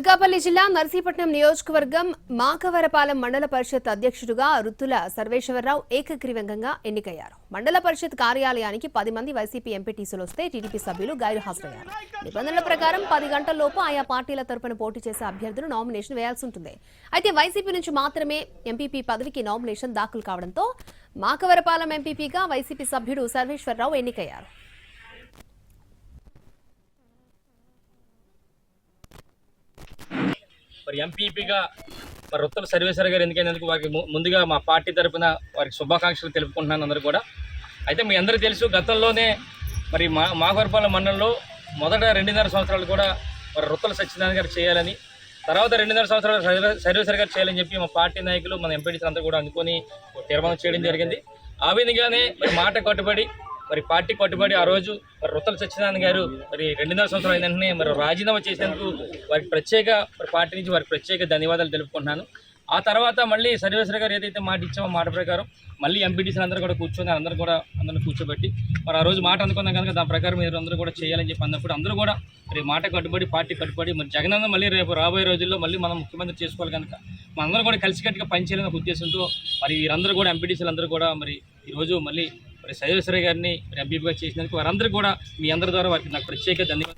అనకాపల్లి జిల్లా నర్సీపట్నం నియోజకవర్గం మాకవరపాలెం మండల పరిషత్ అధ్యక్షుడిగా రుత్తుల సర్వేశ్వరరావు ఏకగ్రీవంగా ఎన్నికయ్యారు. మండల పరిషత్ కార్యాలయానికి పది మంది వైసీపీ ఎంపీటీసీలు వస్తే టీడీపీ సభ్యులు గైరుహాజరయ్యారు. నిబంధనల ప్రకారం పది గంటల్లోపు ఆయా పార్టీల తరపున పోటీ చేసే అభ్యర్థులు నామినేషన్ వేయాల్సి ఉంటుంది. అయితే వైసీపీ నుంచి మాత్రమే ఎంపీపీ పదవికి నామినేషన్ దాఖలు కావడంతో మాకవరపాలెం ఎంపీపీగా వైసీపీ సభ్యుడు సర్వేశ్వరరావు ఎన్నికయ్యారు. మరి ఎంపీపీగా మరి ఉత్తమ సర్వేశ్వర గారు ఎందుకైనందుకు వారికి ము- ముందుగా మా పార్టీ తరపున వారికి శుభాకాంక్షలు తెలుపుకుంటున్నాను అందరూ కూడా. అయితే మీ అందరూ తెలుసు గతంలోనే మరి మా మాగవరపాలెం మండలంలో మొదట రెండున్నర సంవత్సరాలు కూడా మరి రుత్తల సత్యనారాయణ గారు చేయాలని తర్వాత రెండున్నర సంవత్సరాలు సర్వే- సర్వేశ్వర గారు చేయాలని చెప్పి మా పార్టీ నాయకులు మన ఎంపీడీస్ అంతా కూడా అనుకొని తీర్మానం చేయడం జరిగింది. ఆ విధంగానే మరి మాట కట్టుబడి మరి పార్టీ కట్టుబడి ఆ రోజు మరి రుతల సత్యనారాయణ గారు మరి రెండున్నర సంవత్సరాలు అయిన వెంటనే మరి రాజీనామా చేసేందుకు వారికి ప్రత్యేక మరి పార్టీ నుంచి వారికి ప్రత్యేక ధన్యవాదాలు తెలుపుకుంటున్నాను. ఆ తర్వాత మళ్ళీ సర్వేశ్వర గారు ఏదైతే మాట ఇచ్చామో మాట ప్రకారం మళ్ళీ ఎంపీటీసీలు అందరూ కూడా కూర్చొని అందరూ కూడా అందరిని కూర్చోబెట్టి మరి ఆ రోజు మాట అనుకున్నాం కనుక దాని ప్రకారం మీరు అందరూ కూడా చేయాలని చెప్పి అన్నప్పుడు అందరూ కూడా మరి మాట కట్టుబడి పార్టీ కట్టుబడి మరి జగనన్న మళ్ళీ రేపు రాబోయే రోజుల్లో మళ్ళీ మనం ముఖ్యమంత్రి చేసుకోవాలి కనుక మనందరం కూడా కలిసికట్టుగా పనిచేయాలనే ఉద్దేశంతో మరి వీరందరూ కూడా ఎంపీటీసీలు అందరూ కూడా మరి ఈరోజు మళ్ళీ మరి సర్వేశ్వర గారిని మరి ఎంపీగా చేసినందుకు వారందరూ కూడా మీ అందరి ద్వారా వారికి నాకు ప్రత్యేక ధన్యవాదాలు.